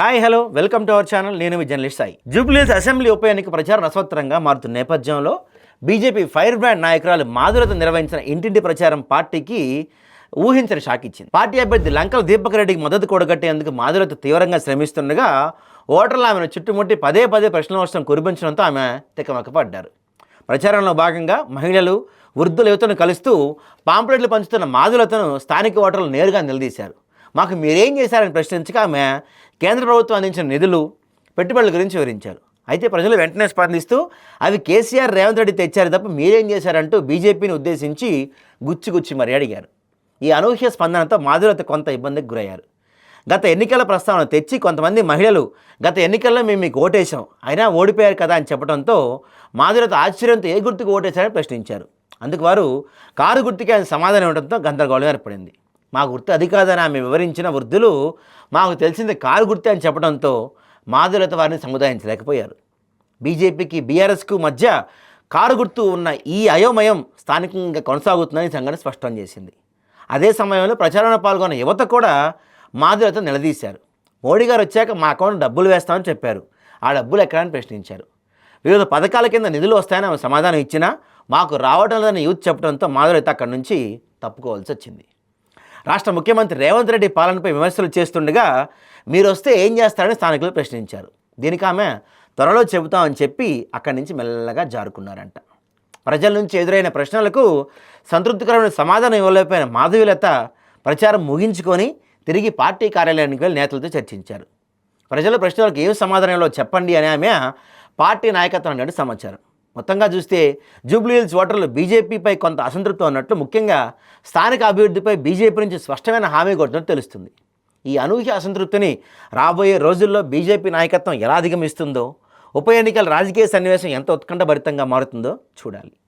Hi hello. Welcome to our channel. నేను మీ journalist Sai. జూబ్లీస్ assembly ఉప ఎన్నిక ప్రచారం అస్వత్రంగా మారుతున్న నేపథ్యంలో బీజేపీ ఫైర్ బ్రాండ్ నాయకురాలు మాధురత నిర్వహించిన ఇంటింటి ప్రచారం పార్టీకి ఊహించని షాక్ ఇచ్చింది. పార్టీ అభ్యర్థి లంకల దీపక్ రెడ్డికి మద్దతు కూడగట్టేందుకు మాధురత తీవ్రంగా శ్రమిస్తుండగా ఓటర్లు ఆమెను చుట్టుముట్టి పదే పదే ప్రశ్నల వర్షం కురిపించడంతో ఆమె తికమకపడ్డారు ప్రచారంలో భాగంగా మహిళలు వృద్ధుల యువతను కలుస్తూ పాంప్లెట్లు పంచుతున్న మాధులతను స్థానిక ఓటర్లు నేరుగా నిలదీశారు. మాకు మీరేం చేశారని ప్రశ్నించగా ఆమె కేంద్ర ప్రభుత్వం అందించిన నిధులు పెట్టుబడుల గురించి వివరించారు. అయితే ప్రజలు వెంటనే స్పందిస్తూ అవి కేసీఆర్ రేవంత్ రెడ్డి తెచ్చారు తప్ప మీరేం చేశారంటూ బీజేపీని ఉద్దేశించి గుచ్చి గుచ్చి మరీ అడిగారు. ఈ అనూహ్య స్పందనతో మాధురత కొంత ఇబ్బందికి గురయ్యారు. గత ఎన్నికల ప్రస్తావన తెచ్చి కొంతమంది మహిళలు గత ఎన్నికల్లో మేము మీకు ఓటేశాం అయినా ఓడిపోయారు కదా అని చెప్పడంతో మాధురత ఆశ్చర్యంతో ఏ గుర్తుకు ఓటేశారని ప్రశ్నించారు. అందుకు వారు కారు గుర్తుకే ఆయన సమాధానం ఇవ్వడంతో గందరగోళం ఏర్పడింది. మా గుర్తు అది కాదని? ఆమె వివరించిన వృద్ధులు మాకు తెలిసింది కారు గుర్తే అని చెప్పడంతో మాధురత వారిని సముదాయించలేకపోయారు. బీజేపీకి బీఆర్ఎస్కు మధ్య కారు గుర్తు ఉన్న ఈ అయోమయం స్థానికంగా కొనసాగుతుందని సంఘటన స్పష్టం చేసింది. అదే సమయంలో ప్రచారంలో పాల్గొన్న యువత కూడా మాధురత నిలదీశారు. మోడీ గారు వచ్చాక మా అకౌంట్ డబ్బులు వేస్తామని చెప్పారు. ఆ డబ్బులు ఎక్కడని ప్రశ్నించారు. వివిధ పథకాల కింద నిధులు వస్తాయని ఆమె సమాధానం ఇచ్చినా మాకు రావడం లేదని యూత్ చెప్పడంతో మాధురత అక్కడి నుంచి తప్పుకోవాల్సి వచ్చింది. రాష్ట్ర ముఖ్యమంత్రి రేవంత్ రెడ్డి పాలనపై విమర్శలు చేస్తుండగా మీరు వస్తే ఏం చేస్తారని స్థానికులు ప్రశ్నించారు. దీనికి ఆమె త్వరలో చెబుతామని చెప్పి అక్కడి నుంచి మెల్లగా జారుకున్నారంట. ప్రజల నుంచి ఎదురైన ప్రశ్నలకు సంతృప్తికరమైన సమాధానం ఇవ్వలేకపోయిన మాధవీలత ప్రచారం ముగించుకొని తిరిగి పార్టీ కార్యాలయానికి వెళ్ళి నేతలతో చర్చించారు. ప్రజల ప్రశ్నలకు ఏం సమాధానంలో చెప్పండి అని ఆమె పార్టీ నాయకత్వం అన్నట్టు సమాచారం. మొత్తంగా చూస్తే జూబ్లీహిల్స్ ఓటర్లు బీజేపీపై కొంత అసంతృప్తి ఉన్నట్లు ముఖ్యంగా స్థానిక అభివృద్ధిపై బీజేపీ నుంచి స్పష్టమైన హామీ కొట్టినట్టు తెలుస్తుంది. ఈ అనూహ్య అసంతృప్తిని రాబోయే రోజుల్లో బీజేపీ నాయకత్వం ఎలా అధిగమిస్తుందో ఉప ఎన్నికల రాజకీయ సన్నివేశం ఎంత ఉత్కంఠభరితంగా మారుతుందో చూడాలి.